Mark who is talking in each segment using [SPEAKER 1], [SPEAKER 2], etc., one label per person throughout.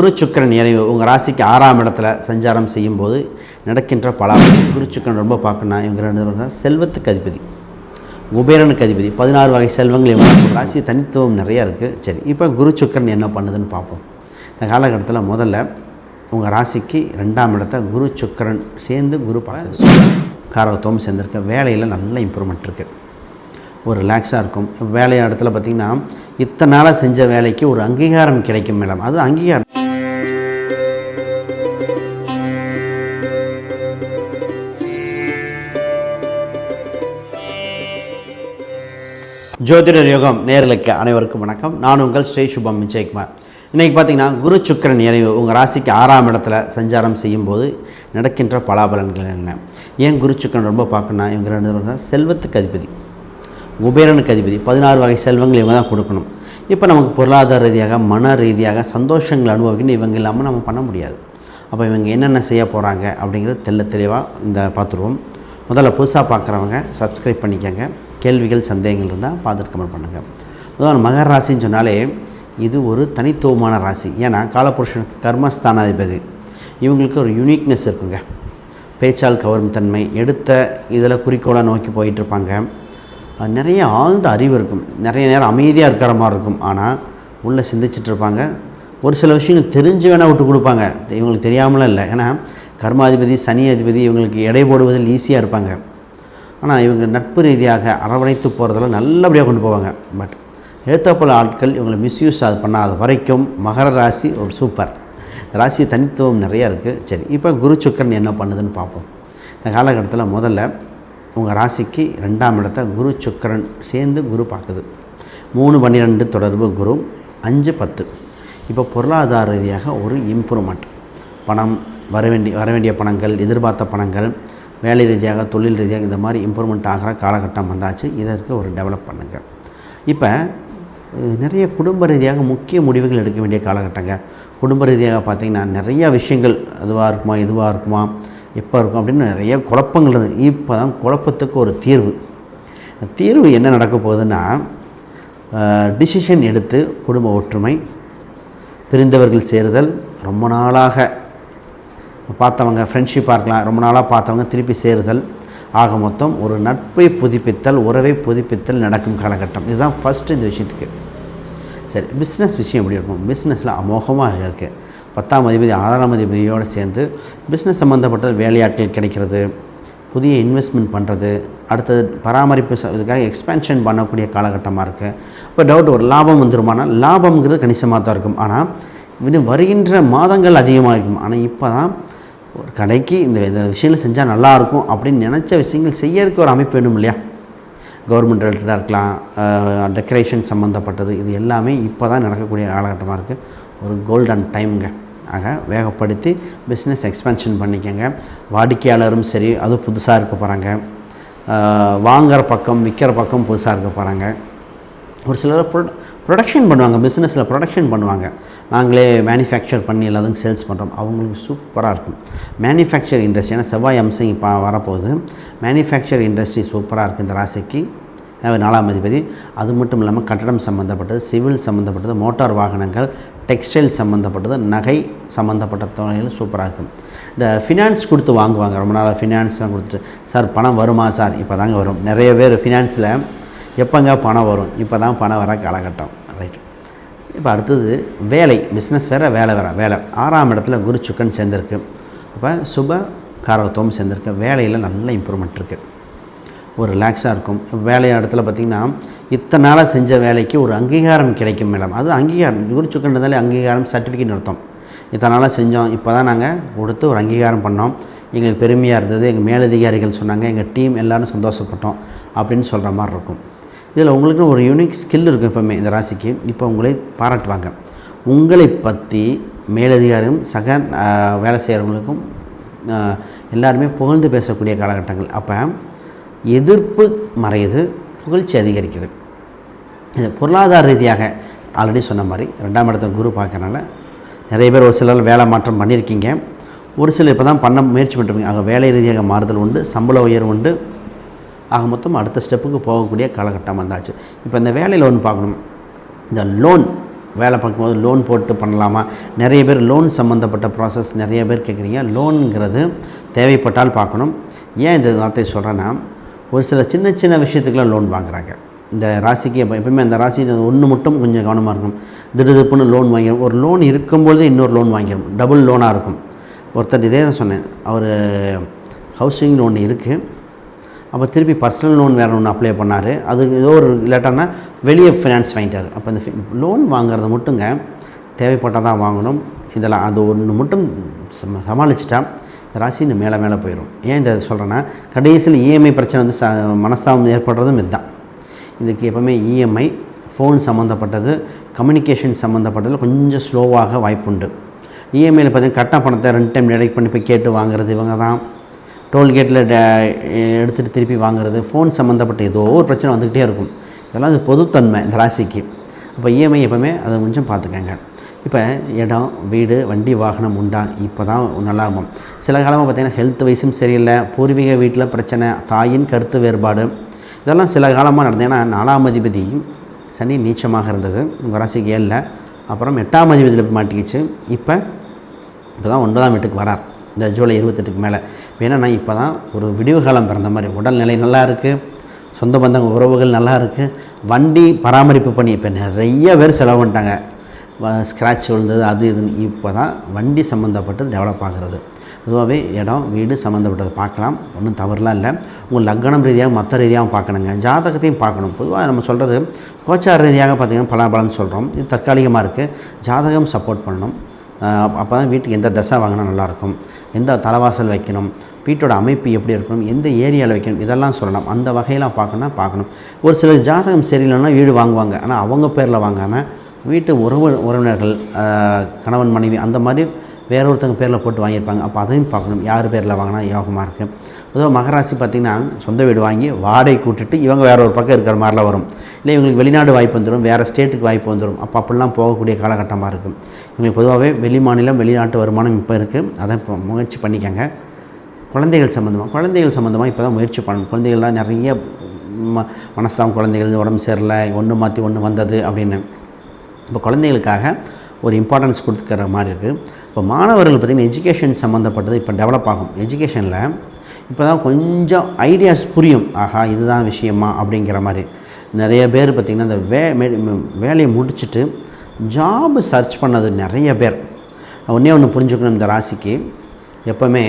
[SPEAKER 1] குரு சுக்கரன் இணைவு உங்கள் ராசிக்கு ஆறாம் இடத்துல சஞ்சாரம் செய்யும்போது நடக்கின்ற பல குரு சுக்கிரன் ரொம்ப பார்க்கணும். இவங்க ரெண்டு பேரும் செல்வத்துக்கு அதிபதி. குபேரனுக்கு அதிபதி. பதினாறு வகை செல்வங்கள் இவங்க ராசி தனித்துவம் நிறையா இருக்குது சரி இப்போ குரு சுக்கரன் என்ன பண்ணுதுன்னு பார்ப்போம். இந்த காலகட்டத்தில் முதல்ல உங்கள் ராசிக்கு ரெண்டாம் இடத்த குரு சுக்கிரன் சேர்ந்து குரு பார்க்குது. காரகத்துவம் சேர்ந்துருக்க. வேலையில் நல்ல இம்ப்ரூவ்மெண்ட் இருக்குது ஒரு ரிலாக்ஸாக இருக்கும். வேலை இடத்துல பார்த்திங்கன்னா இத்தனை நாளாக செஞ்ச வேலைக்கு ஒரு அங்கீகாரம் கிடைக்கும் மேடம். அது அங்கீகாரம். ஜோதிடர் யோகம் நேர்களுக்கு அனைவருக்கும் வணக்கம். நான் உங்கள் ஸ்ரீ சுபம் விஜயகுமார். இன்றைக்கி பார்த்தீங்கன்னா குரு சுக்கிரன் இணைவு உங்கள் ராசிக்கு ஆறாம் இடத்துல சஞ்சாரம் செய்யும்போது நடக்கின்ற பலாபலன்கள் என்ன? ஏன் குரு சுக்கிரன் ரொம்ப பார்க்கணும் இவங்க ரெண்டு பேரும் செல்வத்துக்கு அதிபதி. குபேரனுக்கு அதிபதி. பதினாறு வகை செல்வங்கள் இவங்க தான் கொடுக்கணும். இப்போ நமக்கு பொருளாதார ரீதியாக மன ரீதியாக சந்தோஷங்கள் அனுபவிக்கணும். இவங்க இல்லாமல் நம்ம பண்ண முடியாது. அப்போ இவங்க என்னென்ன செய்ய போகிறாங்க அப்படிங்கிறது தெள்ள தெளிவாக இந்த பார்த்துருவோம். முதல்ல புதுசாக பார்க்குறவங்க சப்ஸ்கிரைப் பண்ணிக்கோங்க. கேள்விகள் சந்தேகங்கள் இருந்தால் பார்த்துட்டு கமெண்ட் பண்ணுங்கள் முதல்ல மகர ராசின்னு சொன்னாலே இது ஒரு தனித்துவமான ராசி. ஏன்னா காலபுருஷனுக்கு கர்மஸ்தானாதிபதி. இவங்களுக்கு ஒரு யூனிக்னஸ் இருக்குங்க. பேச்சால் கவரும் தன்மை. எடுத்த இதில் குறிக்கோளாக நோக்கி போயிட்டுருப்பாங்க. நிறைய ஆழ்ந்த அறிவு இருக்கும். நிறைய நேரம் அமைதியாக இருக்கிற மாதிரி இருக்கும். ஆனால் உள்ளே சிந்திச்சிட்டு இருப்பாங்க ஒரு சில விஷயங்கள் தெரிஞ்சு வேணால் விட்டு கொடுப்பாங்க. இவங்களுக்கு தெரியாமலாம் இல்லை. ஏன்னா கர்மாதிபதி சனி அதிபதி இவங்களுக்கு எடை போடுவதில் ஈஸியாக இருப்பாங்க. ஆனால் இவங்க நட்பு ரீதியாக அரவணைத்து போகிறதெல்லாம் நல்லபடியாக கொண்டு போவாங்க. பட் ஏத்தப்பல ஆட்கள் இவங்களை மிஸ்யூஸ் அது பண்ணாத வரைக்கும் மகர ராசி ஒரு சூப்பர் ராசி தனித்துவம் நிறையா இருக்குது சரி இப்போ குரு சுக்கரன் என்ன பண்ணுதுன்னு பார்ப்போம். இந்த காலகட்டத்தில் முதல்ல உங்கள் ராசிக்கு ரெண்டாம் இடத்த குரு சுக்கரன் சேர்ந்து குரு பார்க்குது. மூணு பன்னிரெண்டு தொடர்பு குரு அஞ்சு பத்து. இப்போ பொருளாதார ரீதியாக ஒரு இம்ப்ரூவ்மெண்ட் பணம் வர வேண்டிய வர வேண்டிய பணங்கள் எதிர்பார்த்த பணங்கள் வேலை ரீதியாக தொழில் ரீதியாக இந்த மாதிரி இம்ப்ரூவ்மெண்ட் ஆகிற காலகட்டம் வந்தாச்சு. இதற்கு ஒரு டெவலப் பண்ணுங்கள் இப்போ நிறைய குடும்ப ரீதியாக முக்கிய முடிவுகள் எடுக்க வேண்டிய காலகட்டங்க. குடும்ப ரீதியாக பார்த்திங்கன்னா நிறையா விஷயங்கள் அதுவாக இருக்குமா இதுவாக இருக்குமா எப்போ இருக்கும் அப்படின்னு நிறைய குழப்பங்கள் இருந்தது. இப்போ தான் குழப்பத்துக்கு ஒரு தீர்வு. தீர்வு என்ன நடக்க போகுதுன்னா டிசிஷன் எடுத்து குடும்ப ஒற்றுமை பிரிந்தவர்கள் சேருதல் ரொம்ப நாளாக பார்த்தவங்க ஃப்ரெண்ட்ஷிப்பாக இருக்கலாம். ரொம்ப நாளாக பார்த்தவங்க திருப்பி சேருதல். ஆக மொத்தம் ஒரு நட்பை புதுப்பித்தல் உறவை புதுப்பித்தல் நடக்கும் காலகட்டம். இதுதான் ஃபஸ்ட்டு இந்த விஷயத்துக்கு. சரி பிஸ்னஸ் விஷயம் எப்படி இருக்கும்? பிஸ்னஸில் அமோகமாக இருக்குது பத்தாம் அதிபதி ஆறாம் அதிபதியோடு சேர்ந்து பிஸ்னஸ் சம்மந்தப்பட்ட வேலையாட்கள் கிடைக்கிறது புதிய இன்வெஸ்ட்மெண்ட் பண்ணுறது அடுத்தது பராமரிப்பு இதுக்காக எக்ஸ்பேன்ஷன் பண்ணக்கூடிய காலகட்டமாக இருக்குது இப்போ டவுட் ஒரு லாபம் வந்துருமானா? லாபம்ங்கிறது கணிசமாக தான் இருக்கும். ஆனால் இது வருகின்ற மாதங்கள் அதிகமாக இருக்கும். ஆனால் இப்போ தான் ஒரு கடைக்கு இந்த இந்த விஷயங்கள் செஞ்சால் நல்லாயிருக்கும் அப்படின்னு நினச்ச விஷயங்கள் செய்யறதுக்கு ஒரு அமைப்பு வேணும் இல்லையா? கவர்மெண்ட் ரிலேட்டடாக இருக்கலாம் டெக்கரேஷன் சம்மந்தப்பட்டது இது எல்லாமே இப்போ தான் நடக்கக்கூடிய காலகட்டமாக இருக்குது ஒரு கோல்டன் டைமுங்க ஆக வேகப்படுத்தி பிஸ்னஸ் எக்ஸ்பென்ஷன் பண்ணிக்கங்க. வாடிக்கையாளரும் சரி அதுவும் புதுசாக இருக்க போகிறாங்க வாங்குகிற பக்கம் விற்கிற பக்கம் புதுசாக இருக்க போகிறாங்க ஒரு சிலர் ப்ரொ ப்ரொடக்ஷன் பண்ணுவாங்க பிஸ்னஸில் ப்ரொடக்ஷன் பண்ணுவாங்க. நாங்களே மேனுஃபேக்சர் பண்ணி எல்லாத்துக்கும் சேல்ஸ் பண்ணுறோம் அவங்களுக்கு சூப்பராக இருக்கும். மேனுஃபேக்சர் இண்டஸ்ட்ரி ஏன்னா செவ்வாய் அம்சம் இப்போ வரப்போகுது. மேனுஃபேக்சர் இண்டஸ்ட்ரி சூப்பராக இருக்குது இந்த ராசிக்கு. நாலாம் அதிபதி. அது மட்டும் இல்லாமல் கட்டடம் சம்மந்தப்பட்டது சிவில் சம்மந்தப்பட்டது மோட்டார் வாகனங்கள் டெக்ஸ்டைல் சம்மந்தப்பட்டது நகை சம்மந்தப்பட்ட தொகையில் சூப்பராக இருக்கும். இந்த ஃபினான்ஸ் கொடுத்து வாங்குவாங்க. ரொம்ப நாளாக ஃபினான்ஸ்லாம் கொடுத்துட்டு சார் பணம் வருமா சார்? இப்போ தாங்க வரும். நிறைய பேர் ஃபினான்ஸில் எப்போங்க பணம் வரும்? இப்போ தான் பணம் வர காலகட்டம். ரைட் இப்போ அடுத்தது வேலை பிஸ்னஸ் வேறு வேலை வேறு வேலை. ஆறாம் இடத்துல குரு சுக்கன் சேர்ந்துருக்கு. அப்போ சுப காரகத்துவம் சேர்ந்துருக்கு. வேலையில் நல்ல இம்ப்ரூவ்மெண்ட் இருக்குது ஒரு ரிலாக்ஸாக இருக்கும். வேலை இடத்துல பார்த்திங்கன்னா இத்தனை நாளாக செஞ்ச வேலைக்கு ஒரு அங்கீகாரம் கிடைக்கும் மேடம். அது அங்கீகாரம். குரு சுக்கன் இருந்தாலே அங்கீகாரம் சர்டிஃபிகேட் அர்த்தம். இத்தனை நாளாக செஞ்சோம். இப்போ தான் நாங்கள் கொடுத்து ஒரு அங்கீகாரம் பண்ணோம். எங்களுக்கு பெருமையாக இருந்தது. எங்கள் மேலதிகாரிகள் சொன்னாங்க. எங்கள் டீம் எல்லோரும் சந்தோஷப்பட்டோம் அப்படின்னு சொல்கிற மாதிரி இருக்கும். இதில் உங்களுக்குன்னு ஒரு யூனிக் ஸ்கில் இருக்கும் எப்போவுமே இந்த ராசிக்கு. இப்போ உங்களை பாராட்டுவாங்க. உங்களை பற்றி மேலதிகாரியும் சக வேலை செய்கிறவங்களுக்கும் எல்லாருமே புகழ்ந்து பேசக்கூடிய காலகட்டங்கள். அப்போ எதிர்ப்பு மறையுது புகழ்ச்சி அதிகரிக்குது. இது பொருளாதார ரீதியாக ஆல்ரெடி சொன்ன மாதிரி ரெண்டாம் இடத்த குரு பார்க்கறனால நிறைய பேர் ஒரு சிலர் வேலை மாற்றம் பண்ணியிருக்கீங்க. ஒரு சிலர் இப்போ தான் பண்ண முயற்சி பண்ணிருப்பீங்க அங்கே வேலை ரீதியாக மாறுதல் உண்டு சம்பள உயர்வு உண்டு. ஆக மொத்தம் அடுத்த ஸ்டெப்புக்கு போகக்கூடிய காலகட்டம் வந்தாச்சு. இப்போ இந்த வேலையில் ஒன்று பார்க்கணும். இந்த லோன் வேலை பார்க்கும்போது லோன் போட்டு பண்ணலாமா? நிறைய பேர் லோன் சம்மந்தப்பட்ட ப்ராசஸ் நிறைய பேர் கேட்குறீங்க. லோனுங்கிறது தேவைப்பட்டால் பார்க்கணும். ஏன் இந்த வார்த்தையை சொல்கிறேன்னா ஒரு சில சின்ன சின்ன விஷயத்துக்குலாம் லோன் வாங்குறாங்க. இந்த ராசிக்கு எப்போ எப்பவுமே அந்த ராசி ஒன்று மட்டும் கொஞ்சம் கவனமாக இருக்கும் திடுதிப்புன்னு லோன் வாங்கிடும் ஒரு லோன் இருக்கும்பொழுது இன்னொரு லோன் வாங்கிடும் டபுள் லோனாக இருக்கும். ஒருத்தர் இதே தான் சொன்னேன். அவர் ஹவுசிங் லோன் இருக்குது அப்போ திருப்பி பர்சனல் லோன் வேறு ஒன்று அப்ளை பண்ணார். அது ஏதோ ஒரு இல்லாட்டானா வெளியே ஃபினான்ஸ் வாங்கிட்டார். அப்போ இந்த லோன் வாங்குறத மட்டுங்க தேவைப்பட்டால் தான் வாங்கணும். இதெல்லாம் அது ஒன்று மட்டும் சம சமாளிச்சிட்டா இந்த ராசி இன்னும் மேலே மேலே போயிடும் ஏன் இந்த சொல்கிறேன்னா கடைசியில் இஎம்ஐ பிரச்சனை வந்து ச மனஸ்தாபம் ஏற்படுறதும் இதுதான். இதுக்கு எப்போவுமே இஎம்ஐ ஃபோன் சம்மந்தப்பட்டது கம்யூனிகேஷன் சம்மந்தப்பட்டதில் கொஞ்சம் ஸ்லோவாக வாய்ப்புண்டு. இஎம்ஐயில் பார்த்தீங்கன்னா கரெக்டாக பணத்தை ரெண்டு டைம் டெடெக்ட் பண்ணி போய் கேட்டு வாங்குறது இவங்க தான் டோல்கேட்டில் எடுத்துகிட்டு திருப்பி வாங்குறது ஃபோன் சம்மந்தப்பட்ட ஏதோ ஒரு பிரச்சனை வந்துக்கிட்டே இருக்கும். இதெல்லாம் அது பொதுத்தன்மை இந்த ராசிக்கு. அப்போ இஎம்ஐ எப்போவுமே அதை கொஞ்சம் பார்த்துக்கங்க. இப்போ இடம் வீடு வண்டி வாகனம் உண்டா? இப்போ தான் நல்லா இருக்கும். சில காலமாக பார்த்தீங்கன்னா ஹெல்த் வைஸும் சரியில்லை. பூர்வீக வீட்டில் பிரச்சனை தாயின் கருத்து வேறுபாடு. இதெல்லாம் சில காலமாக நடந்தது ஏன்னா நாலாம் அதிபதி சனி நீச்சமாக இருந்தது. உங்கள் ராசிக்கு ஏழில். அப்புறம் எட்டாம் அதிபதியில் மாட்டிக்கிச்சு. இப்போ இப்போ தான் ஒன்பதாம் வீட்டுக்கு வரார். இந்த ஜூலை இருபத்தெட்டுக்கு மேலே. என்னென்னா இப்போ தான் ஒரு விடிவு காலம் பிறந்த மாதிரி. உடல்நிலை நல்லா இருக்குது சொந்த பந்தங்க உறவுகள் நல்லா இருக்குது வண்டி பராமரிப்பு பண்ணி இப்போ நிறைய பேர் செலவு பண்ணிட்டாங்க. ஸ்க்ராட்ச் விழுந்தது அது இதுன்னு. இப்போ தான் வண்டி சம்மந்தப்பட்டது டெவலப் ஆகிறது. பொதுவாகவே இடம் வீடு சம்மந்தப்பட்டதை பார்க்கலாம். ஒன்றும் தவறுலாம் இல்லை. உங்கள் லக்னம் ரீதியாக மற்ற ரீதியாகவும் பார்க்கணுங்க. ஜாதகத்தையும் பார்க்கணும். பொதுவாக நம்ம சொல்கிறது கோச்சார் ரீதியாக பார்த்திங்கன்னா பல பலன் சொல்கிறோம் இது தற்காலிகமாக இருக்குது ஜாதகம் சப்போர்ட் பண்ணணும். அப்போ தான் வீட்டுக்கு எந்த தசை வாங்கினா நல்லாயிருக்கும். எந்த தலைவாசல் வைக்கணும் வீட்டோட அமைப்பு எப்படி இருக்கணும் எந்த ஏரியாவில் வைக்கணும் இதெல்லாம் சொல்லலாம். அந்த வகையெல்லாம் பார்க்கணும்னா பார்க்கணும். ஒரு சில ஜாதகம் சரியில்லைன்னா வீடு வாங்குவாங்க. ஆனால் அவங்க பேரில் வாங்காமல் வீட்டு உறவு உறவினர்கள் கணவன் மனைவி அந்த மாதிரி வேற ஒருத்தங்க பேரில் போட்டு வாங்கியிருப்பாங்க. அப்போ அதையும் பார்க்கணும். யார் பேரில் வாங்கினா யோகமாக இருக்குது பொதுவாக மகராசி பார்த்திங்கன்னா சொந்த வீடு வாங்கி வாடகை கூட்டிட்டு இவங்க வேறு ஒரு பக்கம் இருக்கிற மாதிரிலாம் வரும். இல்லை இவங்களுக்கு வெளிநாடு வாய்ப்பு வந்துடும் வேறு ஸ்டேட்டுக்கு வாய்ப்பு வந்துடும். அப்போ அப்படிலாம் போகக்கூடிய காலகட்டமாக இருக்கும். இவங்களுக்கு பொதுவாகவே வெளி மாநிலம் வெளிநாட்டு வருமானம் இப்போ இருக்குது அதை இப்போ முயற்சி பண்ணிக்கங்க. குழந்தைகள் சம்மந்தமாக குழந்தைகள் சம்மந்தமாக இப்போ தான் முயற்சி பண்ணணும். குழந்தைகள்லாம் நிறைய ம மனசாம் குழந்தைகள் உடம்பு சரியில்லை ஒன்று மாற்றி ஒன்று வந்தது அப்படின்னு. இப்போ குழந்தைகளுக்காக ஒரு இம்பார்ட்டன்ஸ் கொடுத்துக்கிற மாதிரி இருக்குது இப்போ மாணவர்கள் பார்த்திங்கன்னா எஜுகேஷன் சம்மந்தப்பட்டது இப்போ டெவலப் ஆகும். எஜுகேஷனில் இப்போ தான் கொஞ்சம் ஐடியாஸ் புரியும். ஆஹா இதுதான் விஷயமா அப்படிங்கிற மாதிரி. நிறைய பேர் பார்த்திங்கன்னா இந்த வே வேலையை முடிச்சுட்டு ஜாப் சர்ச் பண்ணது நிறைய பேர். ஒன்றே ஒன்று புரிஞ்சுக்கணும் இந்த ராசிக்கு. எப்போவுமே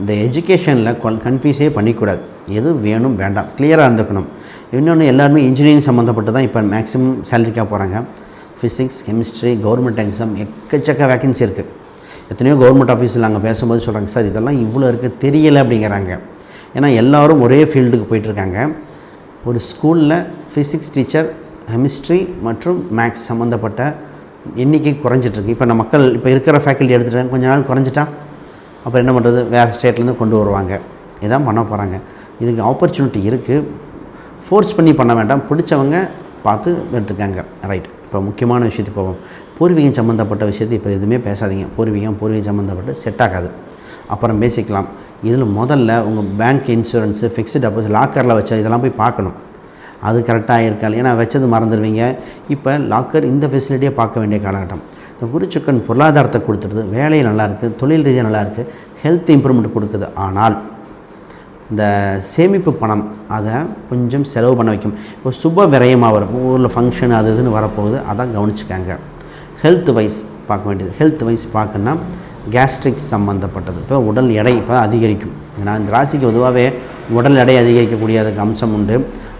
[SPEAKER 1] இந்த எஜுகேஷனில் கன்ஃபியூஸே பண்ணிக்கூடாது. எது வேணும் வேண்டாம். கிளியராக இருந்துக்கணும். இன்னொன்று எல்லாருமே இன்ஜினியரிங் சம்மந்தப்பட்டு தான் இப்போ மேக்ஸிமம் சேலரிக்காக போகிறாங்க ஃபிசிக்ஸ் கெமிஸ்ட்ரி கவர்மெண்ட் எக்ஸாம் எக்கச்சக்க வேக்கன்சி இருக்குது எத்தனையோ கவர்மெண்ட் ஆஃபீஸில் நாங்கள் பேசும்போது சொல்கிறாங்க சார் இதெல்லாம் இவ்வளோ இருக்குது தெரியலை அப்படிங்கிறாங்க. ஏன்னா எல்லோரும் ஒரே ஃபீல்டுக்கு போயிட்டுருக்காங்க. ஒரு ஸ்கூலில் ஃபிசிக்ஸ் டீச்சர் கெமிஸ்ட்ரி மற்றும் மேக்ஸ் சம்மந்தப்பட்ட எண்ணிக்கை குறைஞ்சிட்ருக்கு இப்போ நம்ம மக்கள் இப்போ இருக்கிற ஃபேக்கல்ட்டி எடுத்துகிட்டு கொஞ்ச நாள் குறைஞ்சிட்டா அப்புறம் என்ன பண்ணுறது வேறு ஸ்டேட்லேருந்து கொண்டு வருவாங்க. இதான் பண்ண போகிறாங்க இதுக்கு ஆப்பர்ச்சுனிட்டி இருக்குது ஃபோர்ஸ் பண்ணி பண்ண வேண்டாம். பிடிச்சவங்க பார்த்து எடுத்துக்காங்க. ரைட் இப்போ முக்கியமான விஷயத்துக்கு போவோம். பூர்வீகம் சம்மந்தப்பட்ட விஷயத்தை இப்போ எதுவுமே பேசாதீங்க. பூர்வீகம் பூர்வீகம் சம்மந்தப்பட்டு செட் ஆகாது. அப்புறம் பேசிக்கலாம். இதில் முதல்ல உங்கள் பேங்க் இன்சூரன்ஸு ஃபிக்ஸ்டு டெபாசிட் லாக்கரில் வச்ச இதெல்லாம் போய் பார்க்கணும். அது கரெக்டாக இருக்காது ஏன்னா வச்சது மறந்துடுவீங்க. இப்போ லாக்கர் இந்த ஃபெசிலிட்டியை பார்க்க வேண்டிய காலகட்டம். இந்த குருச்சுக்கன் பொருளாதாரத்தை கொடுத்துருது வேலை நல்லாயிருக்கு தொழில் ரீதியாக நல்லாயிருக்கு ஹெல்த் இம்ப்ரூவ்மெண்ட் கொடுக்குது. ஆனால் இந்த சேமிப்பு பணம் அதை கொஞ்சம் செலவு பண்ண வைக்கும். இப்போ சுப விரயமாக வரும். ஊரில் ஃபங்க்ஷன் அது இதுன்னு வரப்போகுது. அதான் கவனிச்சுக்காங்க. ஹெல்த் வைஸ் பார்க்க வேண்டியது. ஹெல்த் வைஸ் பார்க்கணுன்னா கேஸ்ட்ரிக் சம்மந்தப்பட்டது இப்போ உடல் எடை இப்போ அதிகரிக்கும். ஏன்னா இந்த ராசிக்கு பொதுவாகவே உடல் எடை அதிகரிக்கக்கூடிய அதுக்கு அம்சம் உண்டு.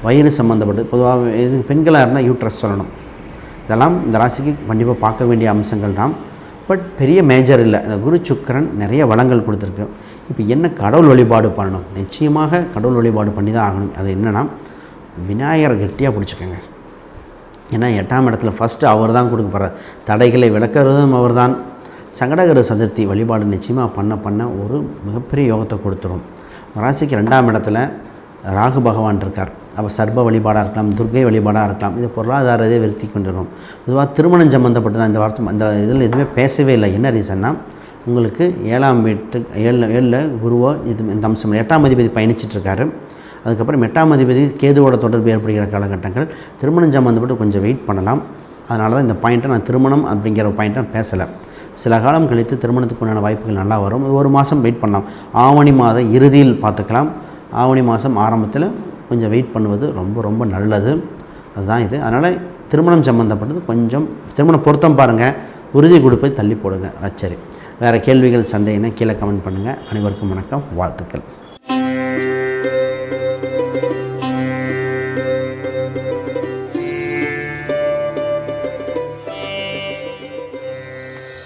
[SPEAKER 1] வயிறு சம்மந்தப்பட்டு பொதுவாக இது பெண்களாக இருந்தால் யூட்ரஸ் சொல்லணும். இதெல்லாம் இந்த ராசிக்கு கண்டிப்பாக பார்க்க வேண்டிய அம்சங்கள் தான். பட் பெரிய மேஜர் இல்லை. இந்த குரு சுக்கரன் நிறைய வளங்கள் கொடுத்துருக்கு. இப்போ என்ன கடவுள் வழிபாடு பண்ணணும்? நிச்சயமாக கடவுள் வழிபாடு பண்ணி தான் ஆகணும். அது என்னென்னா விநாயகரை கெட்டியாக பிடிச்சிக்கோங்க. ஏன்னா எட்டாம் இடத்துல ஃபஸ்ட்டு அவர் தான் கொடுக்க போகிறார் தடைகளை விளக்கிறதும் அவர் தான் சங்கடகர சதுர்த்தி வழிபாடு நிச்சயமாக பண்ண பண்ண ஒரு மிகப்பெரிய யோகத்தை கொடுத்துரும். ராசிக்கு ரெண்டாம் இடத்துல ராகு பகவான் இருக்கார். அப்போ சர்ப வழிபாடாக இருக்கலாம் துர்கை வழிபாடாக இருக்கலாம். இது பொருளாதாரத்தை விருத்தி கொண்டுடும் பொதுவாக திருமணம் சம்மந்தப்பட்ட இந்த வார்த்தை அந்த இதில் எதுவுமே பேசவே இல்லை. என்ன ரீசன்னா உங்களுக்கு ஏழாம் வீட்டு ஏழில் ஏழில் குருவோ இது இந்த அம்சம் எட்டாம் அதிபதி பயணிச்சிட்ருக்காரு அதுக்கப்புறம் எட்டாம் அதிபதி கேதுவோட தொடர்பு ஏற்படுகிற காலகட்டங்கள் திருமணம் சம்மந்தப்பட்டு கொஞ்சம் வெயிட் பண்ணலாம். அதனால தான் இந்த பாயிண்ட்டை நான் திருமணம் அப்படிங்கிற பாயிண்ட்டை நான் பேசலை. சில காலம் கழித்து திருமணத்துக்கு உண்டான வாய்ப்புகள் நல்லா வரும். ஒரு மாதம் வெயிட் பண்ணலாம். ஆவணி மாத இறுதியில் பார்த்துக்கலாம். ஆவணி மாதம் ஆரம்பத்தில் கொஞ்சம் வெயிட் பண்ணுவது ரொம்ப ரொம்ப நல்லது. அதுதான் இது. அதனால் திருமணம் சம்மந்தப்பட்டது கொஞ்சம் திருமணம் பொருத்தம் பாருங்கள் உறுதி கொடுப்பை தள்ளி போடுங்க. சரி. வேறு கேள்விகள் சந்தேகம் கீழே கமெண்ட் பண்ணுங்கள் அனைவருக்கும் வணக்கம். வாழ்த்துக்கள்.